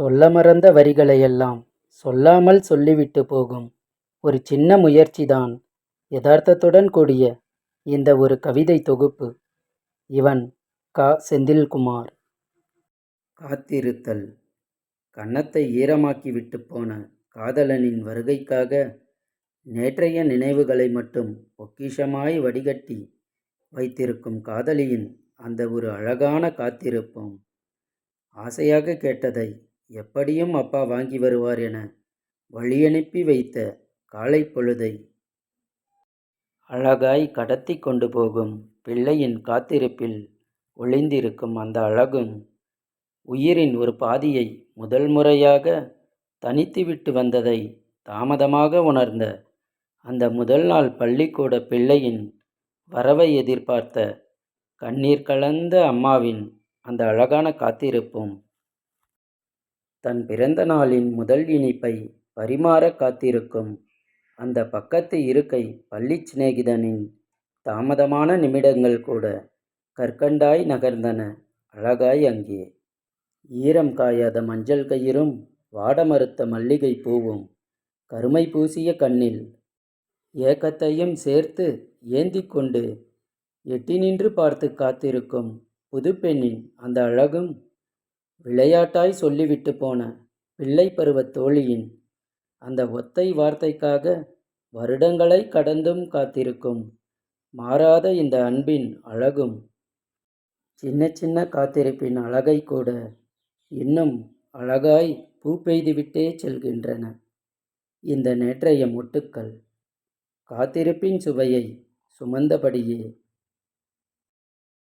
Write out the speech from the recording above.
சொல்ல மறந்த வரிகளையெல்லாம் சொல்லாமல் சொல்லிவிட்டு போகும் ஒரு சின்ன முயற்சிதான் யதார்த்தத்துடன் கூடிய இந்த ஒரு கவிதை தொகுப்பு. இவன் கா. செந்தில்குமார். காத்திருத்தல். கன்னத்தை ஈரமாக்கிவிட்டு போன காதலனின் வருகைக்காக நேற்றைய நினைவுகளை மட்டும் பொக்கிஷமாய் வடிகட்டி வைத்திருக்கும் காதலியின் அந்த ஒரு அழகான காத்திருப்பும் ஆசையாக கேட்டதை எப்படியும் அப்பா வாங்கி வருவார் என வழியனுப்பி வைத்த காலை பொழுதை. அழகாய் கடத்தி கொண்டு போகும் பிள்ளையின் காத்திருப்பில் ஒளிந்திருக்கும் அந்த அழகும் உயிரின் ஒரு பாதியை முதல் முறையாக தனித்துவிட்டு வந்ததை தாமதமாக உணர்ந்த அந்த முதல் நாள் பள்ளிக்கூட பிள்ளையின் வரவை எதிர்பார்த்த கண்ணீர் கலந்த அம்மாவின் அந்த அழகான காத்திருப்பும் தன் பிறந்த நாளின் முதல் இனிப்பை பரிமாற காத்திருக்கும். அந்த பக்கத்து இருக்கை பள்ளி சிநேகிதனின் தாமதமான நிமிடங்கள் கூட கற்கண்டாய் நகர்ந்தன. அழகாய் அங்கே. ஈரம் காயாத மஞ்சள் கயிறும் வாட மறுத்த மல்லிகை பூவும் கருமை பூசிய கண்ணில் ஏக்கத்தையும் சேர்த்து ஏந்தி கொண்டு எட்டி நின்று பார்த்து காத்திருக்கும் புதுப்பெண்ணின் அந்த அழகும் விளையாட்டாய் சொல்லிவிட்டு போன பிள்ளை பருவத் தோழியின் அந்த ஒத்தை வார்த்தைக்காக வருடங்களை கடந்தும் காத்திருக்கும் மாறாத இந்த அன்பின் அழகும் சின்ன சின்ன காத்திருப்பின் அழகை கூட இன்னும் அழகாய் பூ பெய்துவிட்டே செல்கின்றன. இந்த நேற்றைய மொட்டுக்கள் காத்திருப்பின் சுவையை சுமந்தபடியே